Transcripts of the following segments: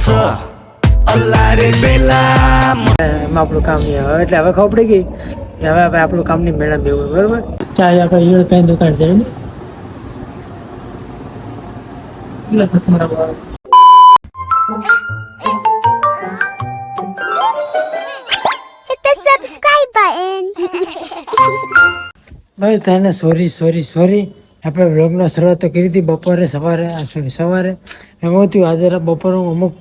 છો અલ્લારે બેલા આપણું કામ નહીં આવે એટલે હવે ખબર ગઈ કે હવે આપણે આપણું કામ નહીં મેળા બેવું બરોબર? ચાલ આપણે ઈયળ પેન દુકાન છે ભાઈ તને સોરી સોરી સોરી આપણે વ્લોગનો શરૂઆત તો કરી હતી બપોરે સવારે સોરી સવારે. એમાં થયું આજે બપોરે અમુક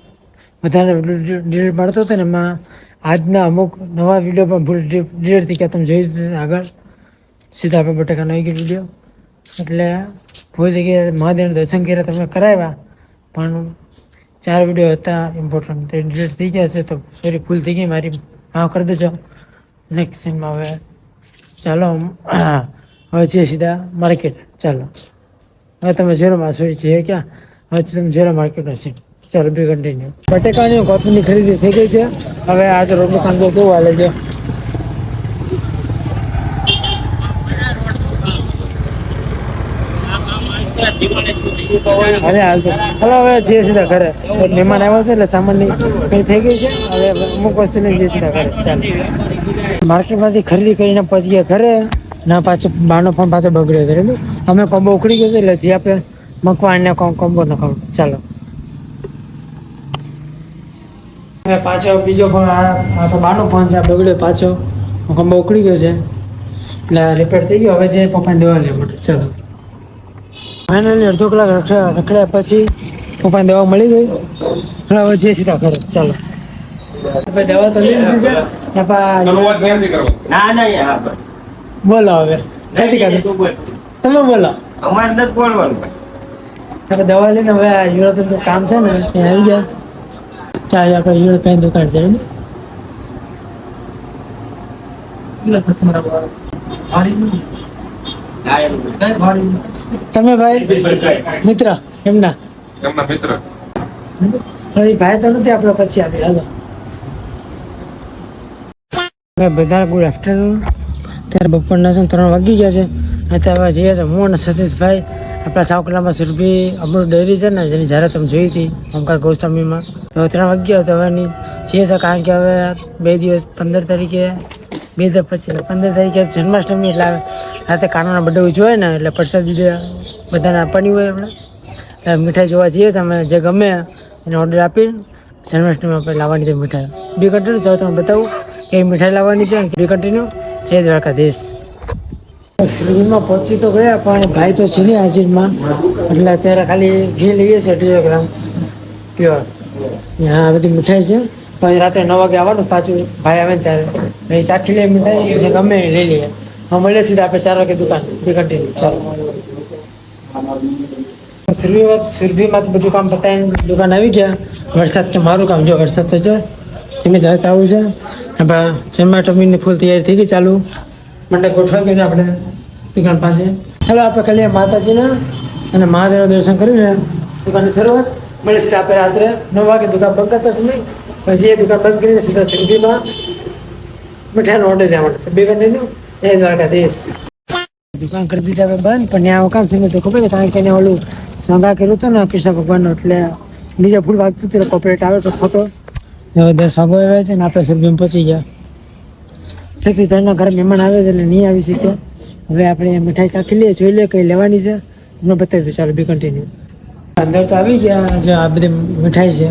વધારે ડિલીટ મળતો હતો ને એમાં આજના અમુક નવા વીડિયો પણ ભૂલ ડિલીટ થઈ ગયા. તમે જોયું આગળ. સીધા આપણે બટાકાનો એક વીડિયો એટલે ભૂલ થઈ ગયા મહાદેવના દર્શન કર્યા, તમે કરાવ્યા. પણ ચાર વીડિયો હતા ઇમ્પોર્ટન્ટ તે ડિલીટ થઈ ગયા છે તો સોરી ભૂલ થઈ ગઈ. મારી માફ કરી દેજો. નેક્સ્ટ સીનમાં હવે ચાલો હવે છે સીધા માર્કેટ ચાલો. હવે તમે ઝેરોમાં સોરી છે ક્યાં? હવે તમે ઝેરો માર્કેટનો છે ચાલો બે કન્ટિન્યુ બટેકાની કોથમીરની ખરીદી થઈ ગઈ છે. હવે આ તો રોડ દુકાન તો કેવું હાલે છે? અરે હાલ તો. હલો, હવે છીએ સીધા ઘરે. મહેમાન આવ્યા છે એટલે સામાનની કંઈ થઈ ગઈ છે. હવે અમુક વસ્તુ લઈને જઈએ ઘરે. ચાલો. માર્કેટમાંથી ખરીદી કરીને ગયા ઘરે. ના, પાછો બાનો ફોન પાછો બગડ્યો હતો અમે કોમ્બો ઉખડી ગયો છે એટલે જે આપણે મકવાણને કોમ્બો ન ખાવ ચાલો. હવે પાછો બીજો ફોન આ બાનો ફોન છે આ બગડ્યો પાછો. કંબો ઉકળી ગયો છે. એટલે રિપેર થઈ ગયો. હવે જે પપ્પાને દવા લેવા માટે. ચાલો. ફાઇનલી અડધો કલાક રખડ્યા રખડ્યા પછી પપ્પાને દવા મળી ગઈ. હવે હવે જે સીધા ઘરે. ચાલો. દવા તો લઈ લીધી છે. ને પા- ના ના બોલો હવે. તમે બોલો. અમારે નથી બોલવાનું. દવા લઈને હવે આ યુરોપિયન કામ છે ને ત્યાં આવી ગયા. તમે ભાઈ મિત્ર એમના? એમના મિત્ર. ભાઈ ભાઈ તો નથી આપણે પછી આવી હાલો. બધા ગુડ આફ્ટરનૂન. ત્યારે બપોરના છે ત્રણ વાગી ગયા છે. અત્યારે જઈએ છે હું અને સતીશભાઈ. આપણા સાવકલામાં સુરભી અમૃત ડેરી છે ને, જેની જ્યારે તમે જોઈ હતી ઓમકાર ગૌસ્વામીમાં. તો ત્રણ વાગ્યા તો હવે છે છે કારણ કે હવે બે દિવસ, પંદર તારીખે, બે દિવસ પછી પંદર તારીખે જન્માષ્ટમી એટલે રાતે કાનોના બધો જોઈએ ને, એટલે પ્રસાદ બધાને આપવાની હોય આપણે એટલે મીઠાઈ જોવા જઈએ તો અમે જે ગમે એને ઓર્ડર આપી, જન્માષ્ટમીમાં આપણે લાવવાની છે મીઠાઈ. બી કન્ટિન્યુ ચાલો તમે બતાવું કે મીઠાઈ લાવવાની છે બી કન્ટિન્યુ જય દ્વારકાધીશ. સુરભીમાં પહોંચી તો ગયા, પણ ભાઈ તો છે નહીં હાજરીમાં. એટલે અત્યારે ખાલી ઘી લઈએ છે અઢીસો ગ્રામ પ્યોર હા બધી મીઠાઈ છે. પછી રાત્રે નવ વાગે આવવાનું, પાછું ભાઈ આવે ને ત્યારે. ભાઈ ચાખી લઈએ મીઠાઈ જે ગમે લઈ લઈએ. હા, મળીએ સીધા આપણે ચાર વાગે દુકાન. બી કન્ટિન્યુ ચાલો. સુરભીમાં તો બધું કામ પતાવીને દુકાન આવી ગયા. વરસાદ કે મારું કામ, જો વરસાદ તો છે. ધીમે ધારે આવું છે. આપણે ટમીની ફૂલ તૈયારી થઈ ગઈ ચાલુ. મંડપ ગોઠવાઈ ગયો આપણે દુકાન પાસે. ચાલો, આપણે કલ્યાણ માતાજીના અને મહાદેવના દર્શન કરીને દુકાનની શરૂઆત. મળી શકે આપણે રાત્રે નવ વાગે દુકાન બંધ કરતા નહીં પછી એ દુકાન બંધ કરીને સીધા સિંધીમાં મીઠાનો ઓર્ડર દેવા માટે બે એ દ્વારકાધીશ દુકાન કરી દીધી હવે બંધ, પણ ત્યાં કામ થઈને તો ખબર કારણ કે એને ઓલું સંભા કર્યું હતું ને કૃષ્ણ ભગવાનનો, એટલે બીજા ફૂલ વાગતું હતું કોપરેટ આવે તો ફોટો દસ વાગો આવ્યા છે ને આપણે સરગમ પહોંચી ગયા. સતીશભાઈના ઘરે મહેમાન આવે છે એટલે નહીં આવી શક્યો. હવે આપણે મીઠાઈ ચાખી લઈએ, જોઈ લઈએ કઈ લેવાની છે. તમને બતાવી દઉં, ચાલો, બી કન્ટિન્યુ અંદર તો આવી ગયા જો આ બધી મીઠાઈ છે.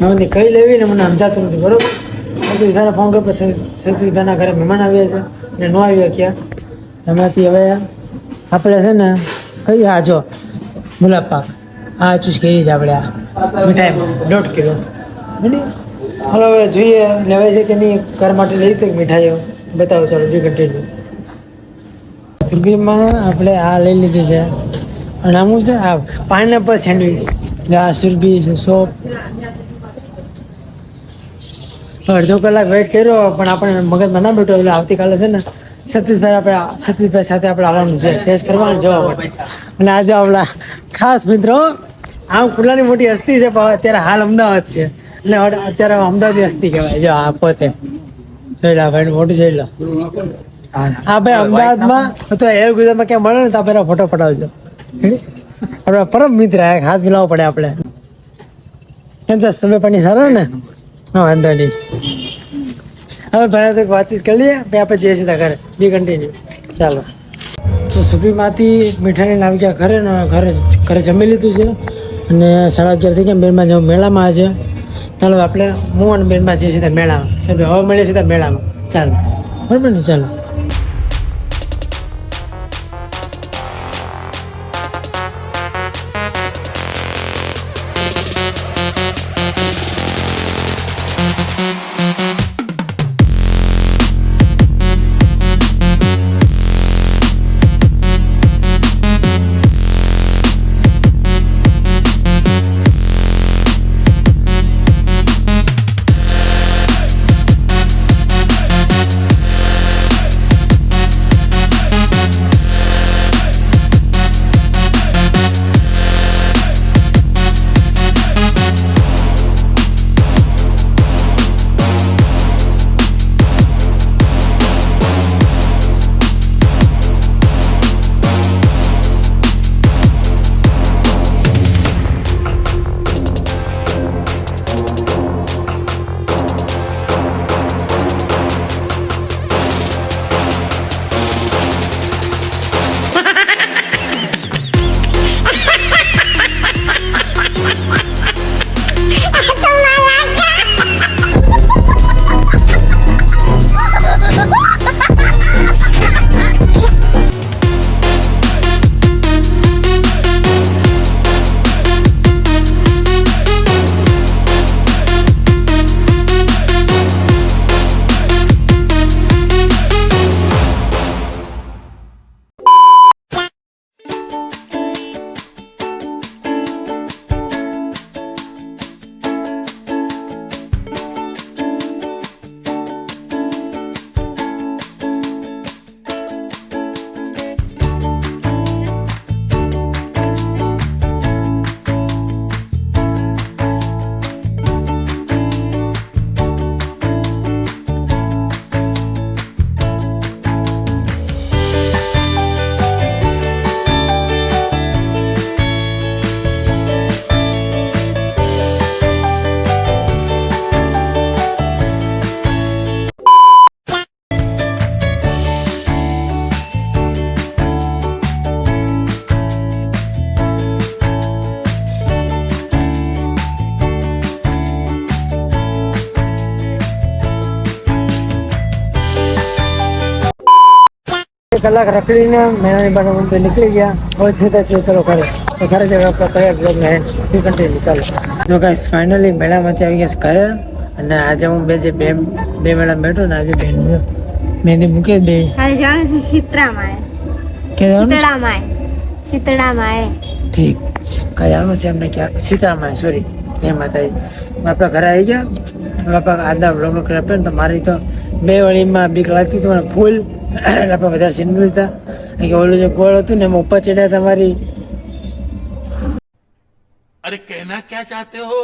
એમાંથી કઈ લેવી ને મને સમજાતું નથી, બરોબર? સતીશભાઈના ફોન કર્યો પછી સતીશભાઈના ઘરે મહેમાન આવ્યા છે એટલે ન આવ્યા ક્યાં. એમાંથી હવે આપણે છે ને કઈ હા જો ગુલાબ પાક આ ચૂસ કરી છે આપણે આ મીઠાઈમાં, દોઢ કિલો. બની હાલો, હવે જોઈએ લેવાય છે કે નહીં? ઘર માટે લઈ તો મીઠાઈઓ બતાવો, ચાલો બી કન્ટિન્યુ સુરગીમાં આપણે આ લઈ લીધી છે. અને આમ છે, આ પાઇનેપલ સેન્ડવિચ આ સુરભી છે સોપ અડધો કલાક વેઇટ કર્યો, પણ આપણે મગજમાં ના બેઠો, એટલે આવતીકાલે છે ને, સતીશભાઈ આપણે, સતીશભાઈ સાથે આપણે આવવાનું છે. ટેસ્ટ કરવાનું જવા માટે. અને આજે આપણા ખાસ મિત્રો, આમ ખુલ્લાની મોટી હસ્તી છે, પણ અત્યારે હાલ અમદાવાદ છે. હવે અત્યારે અમદાવાદ હસ્તી કહેવાય, જો આ પોતે. જોઈ લો ભાઈ મોટું જોઈ લો. હા ભાઈ અમદાવાદમાં, તો એર ગુજરાતમાં ક્યાં મળે ને તો પહેલાં ફોટો પડાવજો. આપણા પરમ મિત્ર હાથ મિલાવવો પડે આપણે કેમ છે? સમય પાણી સારા ને? હા, વાંધો નહીં. હવે ભાઈ તો વાતચીત કરી લઈએ, ભાઈ આપણે જઈએ છીએ ઘરે. બી કન્ટિન્યુ ચાલો. તો સુપીમાંથી મીઠાણી લાવી ગયા ઘરે ઘરે ઘરે જમી લીધું છે. અને સાડા અગિયાર થઈ ગયા મેળમાં મેળામાં આજે. ચાલો, આપણે હું અને બેનમાં જઈએ સીધા મેળામાં. કેમ કે હવે મળીએ સીધા મેળામાં. ચાલો. બરાબર ને? ચાલો. કલાક રખડીને મેળાની મુંબઈ નીકળી ગયા. હવે સીધા ચેતરો ઘરે. તો ઘરે જવા પર કયા બ્લોગને કન્ટિન્યુ ચાલો. જો ગાઈસ ફાઇનલી મેળામાંથી આવી ગયા ઘરે. અને આજે હું બે જે બે બે મેળા બેઠો ને આજે બેન મહેંદી મૂકી દે. આજે જવાનું છે શીતળામાં કે? શીતળામાં શીતળામાં ઠીક. આવવાનું છે એમને ક્યાં? સીતારામા સોરી એ માતાજી. બાપા ઘરે આવી ગયા. બાપા આપણે આજના બ્લોગ કરે તો મારી તો બે વળીમાં બીક લાગતી હતી પણ ફૂલ. આપણે બધા સીન હતા કે ઓલું જે ગોળ હતું ને એમાં ઉપર ચડ્યા તમારી અરે કહેના ક્યાં ચાહતે હો?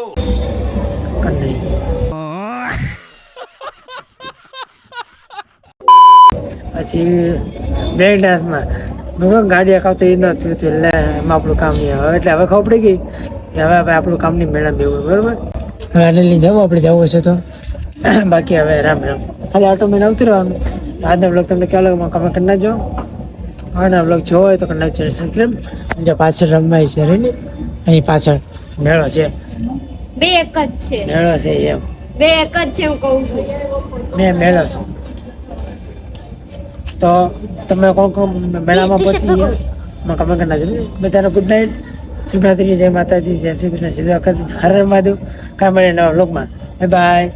પછી બ્રેક ડાન્સમાં ગમે ગાડી એ ન થયું હતું એટલે એમાં આપણું કામ નહીં આવે એટલે હવે ખબર પડી ગઈ કે હવે આપણે આપણું કામ નહીં મેળા બેવું બરાબર? હવે આને લીધે આપણે જવું હશે તો. બાકી હવે રામ રામ. ખાલી આટો મહિને આવતી રહેવાનું. આજના બ્લોગ તમને ક્યાં લાગે કમેન્ટ કરી નાખજો. આજના બ્લોગ જોવો હોય તો કરી નાખજો સબસ્ક્રાઈબ જો પાછળ રમવાય છે રેડી? અહીં પાછળ. મેળો છે. બે એક જ છે. મેળો છે એમ. બે એક જ છે હું કહું છું. ને મેળો છે. તો તમે કોણ કોણ મેળામાં પહોંચી ગયા? માં કમેન્ટ કરી નાખજો બધાને ગુડ નાઇટ શુભરાત્રી જય માતાજી જય શ્રી કૃષ્ણ. સીધા હરે મહાદેવ. કામ નવા બ્લોગમાં બાય બાય